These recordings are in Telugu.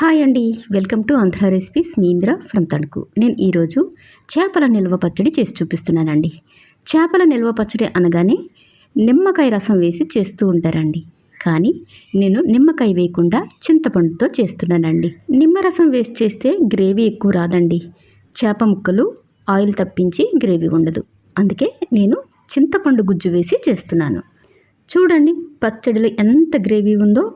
హాయ్ అండి. Welcome to Andhra recipes. Me Indra from Tanuku. నేను ఈరోజు చేపల నిల్వ పచ్చడి చేసి చూపిస్తున్నానండి. చేపల నిల్వ పచ్చడి అనగానే నిమ్మకాయ రసం వేసి చేస్తూ ఉంటారండి. కానీ నేను నిమ్మకాయ వేయకుండా చింతపండుతో చేస్తున్నానండి. నిమ్మరసం వేసి చేస్తే గ్రేవీ ఎక్కువ రాదండి. చేప ముక్కలు ఆయిల్ తప్పించి గ్రేవీ ఉండదు. అందుకే నేను చింతపండు గుజ్జు వేసి చేస్తున్నాను. చూడండి పచ్చడిలో ఎంత గ్రేవీ ఉందో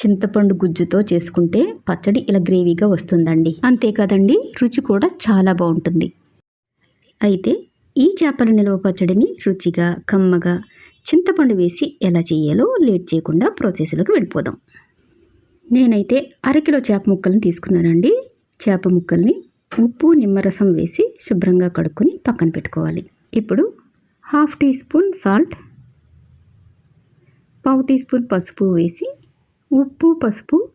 చింతపండు గుజ్జుతో చేసుకుంటే పచ్చడి ఇలా గ్రేవీగా వస్తుందండి. అంతేకాదండి రుచి కూడా చాలా బాగుంటుంది. అయితే ఈ చేపల నిల్వ పచ్చడిని రుచిగా కమ్మగా చింతపండు వేసి ఎలా చేయాలో లేట్ చేయకుండా ప్రాసెస్లోకి వెళ్ళిపోదాం. నేనైతే అరకిలో చేప ముక్కల్ని తీసుకున్నానండి. చేప ముక్కల్ని ఉప్పు నిమ్మరసం వేసి శుభ్రంగా కడుక్కొని పక్కన పెట్టుకోవాలి. ఇప్పుడు హాఫ్ టీ స్పూన్ సాల్ట్ పావు టీ స్పూన్ పసుపు వేసి ఉప్పు పసుపు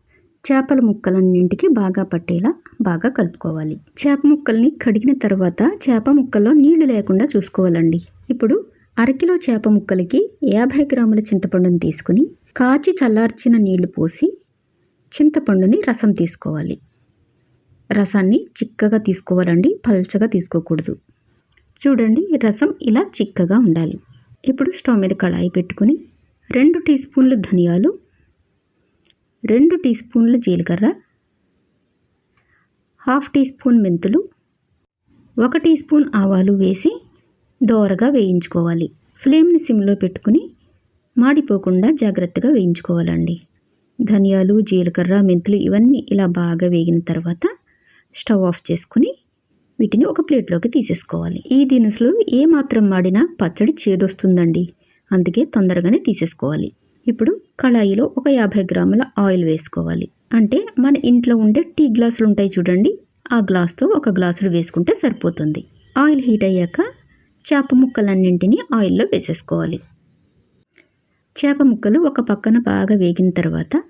చేపల ముక్కలన్నింటికి బాగా పట్టేలా బాగా కలుపుకోవాలి. చేప ముక్కల్ని కడిగిన తర్వాత చేప ముక్కల్లో నీళ్ళు లేకుండా చూసుకోవాలండి. ఇప్పుడు అరకిలో చేప ముక్కలకి యాభై గ్రాముల చింతపండుని తీసుకుని కాచి చల్లార్చిన నీళ్ళు పోసి చింతపండుని రసం తీసుకోవాలి. రసాన్ని చిక్కగా తీసుకోవాలండి పల్చగా తీసుకోకూడదు. చూడండి రసం ఇలా చిక్కగా ఉండాలి. ఇప్పుడు స్టవ్ మీద కళాయి పెట్టుకుని రెండు టీ స్పూన్లు ధనియాలు రెండు టీ స్పూన్లు జీలకర్ర హాఫ్ టీ స్పూన్ మెంతులు ఒక టీ స్పూన్ ఆవాలు వేసి దోరగా వేయించుకోవాలి. ఫ్లేమ్ని సిమ్లో పెట్టుకుని మాడిపోకుండా జాగ్రత్తగా వేయించుకోవాలండి. ధనియాలు జీలకర్ర మెంతులు ఇవన్నీ ఇలా బాగా వేగిన తర్వాత స్టవ్ ఆఫ్ చేసుకుని వీటిని ఒక ప్లేట్లోకి తీసేసుకోవాలి. ఈ దినుసులు ఏ మాత్రం మాడినా పచ్చడి చేదొస్తుందండి. అందుకే తొందరగానే తీసేసుకోవాలి. ఇప్పుడు కళాయిలో ఒక యాభై గ్రాముల ఆయిల్ వేసుకోవాలి. అంటే మన ఇంట్లో ఉండే టీ గ్లాసులు ఉంటాయి చూడండి. ఆ గ్లాస్తో ఒక గ్లాసులు వేసుకుంటే సరిపోతుంది. ఆయిల్ హీట్ అయ్యాక చేప ముక్కలన్నింటినీ ఆయిల్లో వేసేసుకోవాలి. చేప ముక్కలు ఒక పక్కన బాగా వేగిన తర్వాత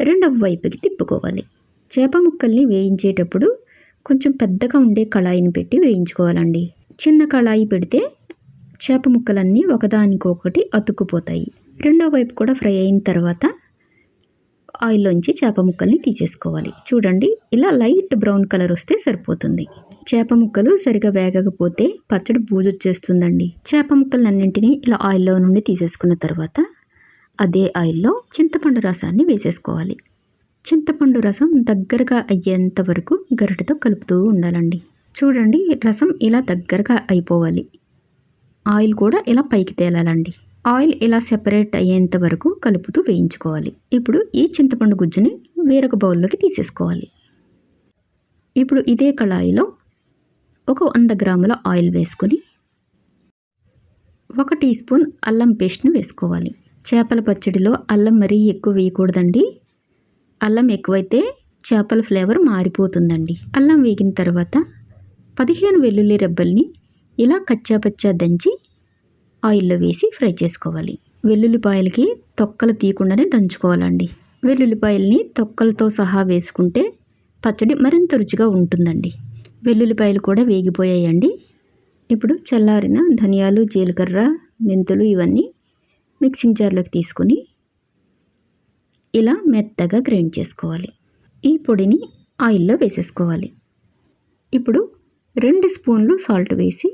రెండవ వైపుకి తిప్పుకోవాలి. చేప ముక్కల్ని వేయించేటప్పుడు కొంచెం పెద్దగా ఉండే కళాయిని పెట్టి వేయించుకోవాలండి. చిన్న కళాయి పెడితే చేప ముక్కలన్నీ ఒకదానికొకటి అతుక్కుపోతాయి. రెండో వైపు కూడా ఫ్రై అయిన తర్వాత ఆయిల్లోంచి చేప ముక్కల్ని తీసేసుకోవాలి. చూడండి ఇలా లైట్ బ్రౌన్ కలర్ వస్తే సరిపోతుంది. చేప ముక్కలు సరిగా వేగకపోతే పచ్చడి బూజొచ్చేస్తుందండి. చేప ముక్కలన్నింటినీ ఇలా ఆయిల్లో నుండి తీసేసుకున్న తర్వాత అదే ఆయిల్లో చింతపండు రసాన్ని వేసేసుకోవాలి. చింతపండు రసం దగ్గరగా అయ్యేంత వరకు గరిటతో కలుపుతూ ఉండాలండి. చూడండి రసం ఇలా దగ్గరగా అయిపోవాలి. ఆయిల్ కూడా ఇలా పైకి తేలాలండి. ఆయిల్ ఇలా సెపరేట్ అయ్యేంత వరకు కలుపుతూ వేయించుకోవాలి. ఇప్పుడు ఈ చింతపండు గుజ్జుని వేరొక బౌల్లోకి తీసేసుకోవాలి. ఇప్పుడు ఇదే కళాయిలో ఒక వంద గ్రాముల ఆయిల్ వేసుకొని ఒక టీ స్పూన్ అల్లం పేస్ట్ని వేసుకోవాలి. చేపల పచ్చడిలో అల్లం మరీ ఎక్కువ వేయకూడదండి. అల్లం ఎక్కువైతే చేపల ఫ్లేవర్ మారిపోతుందండి. అల్లం వేగిన తర్వాత పదిహేను వెల్లుల్లి రెబ్బల్ని ఇలా కచ్చాపచ్చా దంచి ఆయిల్లో వేసి ఫ్రై చేసుకోవాలి. వెల్లుల్లిపాయలకి తొక్కలు తీయకుండానే దంచుకోవాలండి. వెల్లుల్లిపాయల్ని తొక్కలతో సహా వేసుకుంటే పచ్చడి మరింత రుచిగా ఉంటుందండి. వెల్లుల్లిపాయలు కూడా వేగిపోయాయండి. ఇప్పుడు చల్లారిన ధనియాలు జీలకర్ర మెంతులు ఇవన్నీ మిక్సింగ్ జార్లోకి తీసుకుని ఇలా మెత్తగా గ్రైండ్ చేసుకోవాలి. ఈ పొడిని ఆయిల్లో వేసేసుకోవాలి. ఇప్పుడు రెండు స్పూన్లు సాల్ట్ వేసి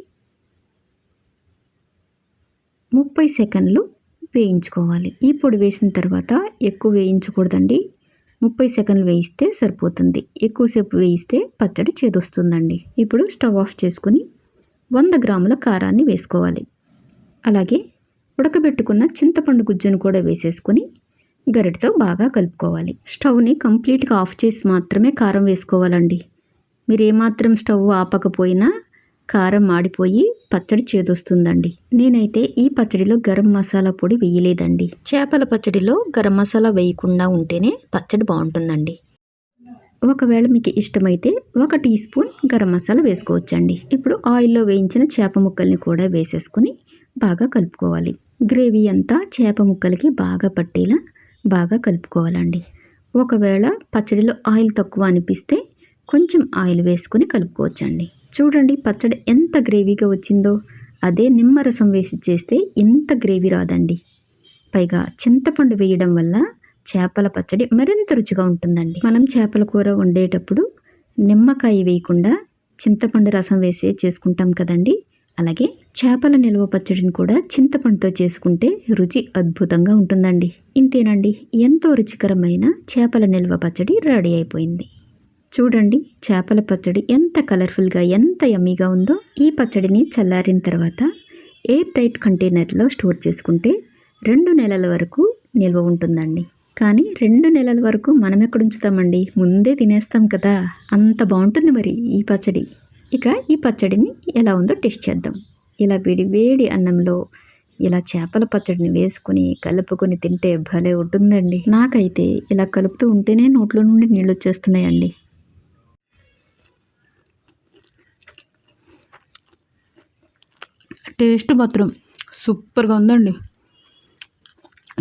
ముప్పై సెకండ్లు వేయించుకోవాలి. ఈ పొడి వేసిన తర్వాత ఎక్కువ వేయించకూడదండి. ముప్పై సెకండ్లు వేయిస్తే సరిపోతుంది. ఎక్కువసేపు వేయిస్తే పచ్చడి చేదొస్తుందండి. ఇప్పుడు స్టవ్ ఆఫ్ చేసుకుని వంద గ్రాముల కారాన్ని వేసుకోవాలి. అలాగే ఉడకబెట్టుకున్న చింతపండు గుజ్జును కూడా వేసేసుకొని గరిటతో బాగా కలుపుకోవాలి. స్టవ్ని కంప్లీట్గా ఆఫ్ చేసి మాత్రమే కారం వేసుకోవాలండి. మీరు ఏమాత్రం స్టవ్ ఆపకపోయినా కారం మాడిపోయి పచ్చడి చేదొస్తుందండి. నేనైతే ఈ పచ్చడిలో గరం మసాలా పొడి వేయలేదండి. చేపల పచ్చడిలో గరం మసాలా వేయకుండా ఉంటేనే పచ్చడి బాగుంటుందండి. ఒకవేళ మీకు ఇష్టమైతే ఒక టీ స్పూన్ గరం మసాలా వేసుకోవచ్చండి. ఇప్పుడు ఆయిల్లో వేయించిన చేప ముక్కల్ని కూడా వేసేసుకుని బాగా కలుపుకోవాలి. గ్రేవీ అంతా చేప ముక్కలకి బాగా పట్టేలా బాగా కలుపుకోవాలండి. ఒకవేళ పచ్చడిలో ఆయిల్ తక్కువ అనిపిస్తే కొంచెం ఆయిల్ వేసుకుని కలుపుకోవచ్చండి. చూడండి పచ్చడి ఎంత గ్రేవీగా వచ్చిందో. అదే నిమ్మరసం వేసి చేస్తే ఎంత గ్రేవీ రాదండి. పైగా చింతపండు వేయడం వల్ల చేపల పచ్చడి మరింత రుచిగా ఉంటుందండి. మనం చేపల కూర వండేటప్పుడు నిమ్మకాయ వేయకుండా చింతపండు రసం వేసి చేసుకుంటాం కదండి. అలాగే చేపల నిల్వ పచ్చడిని కూడా చింతపండుతో చేసుకుంటే రుచి అద్భుతంగా ఉంటుందండి. ఇంతేనండి ఎంతో రుచికరమైన చేపల నిల్వ పచ్చడి రెడీ అయిపోయింది. చూడండి చేపల పచ్చడి ఎంత కలర్ఫుల్గా ఎంత యమ్మీగా ఉందో. ఈ పచ్చడిని చల్లారిన తర్వాత ఎయిర్ టైట్ కంటైనర్లో స్టోర్ చేసుకుంటే రెండు నెలల వరకు నిల్వ ఉంటుందండి. కానీ రెండు నెలల వరకు మనం ఎక్కడ ఉంచుతామండి? ముందే తినేస్తాం కదా. అంత బాగుంటుంది మరి ఈ పచ్చడి. ఇక ఈ పచ్చడిని ఎలా ఉందో టేస్ట్ చేద్దాం. ఇలా వేడి వేడి అన్నంలో ఇలా చేపల పచ్చడిని వేసుకుని కలుపుకొని తింటే భలే ఉంటుందండి. నాకైతే ఇలా కలుపుతూ ఉంటేనే నోట్లో నుండి నీళ్ళు వచ్చేస్తున్నాయండి. టేస్ట్ మాత్రం సూపర్గా ఉందండి.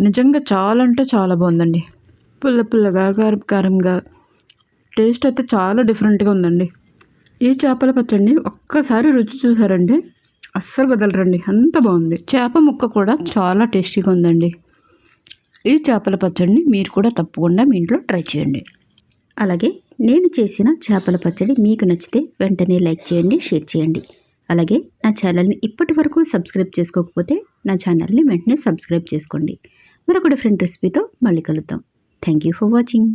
నిజంగా చాలా అంటే చాలా బాగుందండి. పుల్ల పుల్లగా కారం కారంగా టేస్ట్ అయితే చాలా డిఫరెంట్గా ఉందండి. ఈ చేపల పచ్చడిని ఒక్కసారి రుచి చూసారండి అస్సలు వదలరండి. అంత బాగుంది. చేప ముక్క కూడా చాలా టేస్టీగా ఉందండి. ఈ చేపల పచ్చడిని మీరు కూడా తప్పకుండా మీ ఇంట్లో ట్రై చేయండి. అలాగే నేను చేసిన చేపల పచ్చడి మీకు నచ్చితే వెంటనే లైక్ చేయండి షేర్ చేయండి. అలాగే నా ఛానల్ని ఇప్పటి వరకు సబ్స్క్రైబ్ చేసుకోకపోతే నా ఛానల్ని వెంటనే సబ్స్క్రైబ్ చేసుకోండి. మరొక డిఫరెంట్ రెసిపీతో మళ్ళీ కలుద్దాం. Thank you for watching.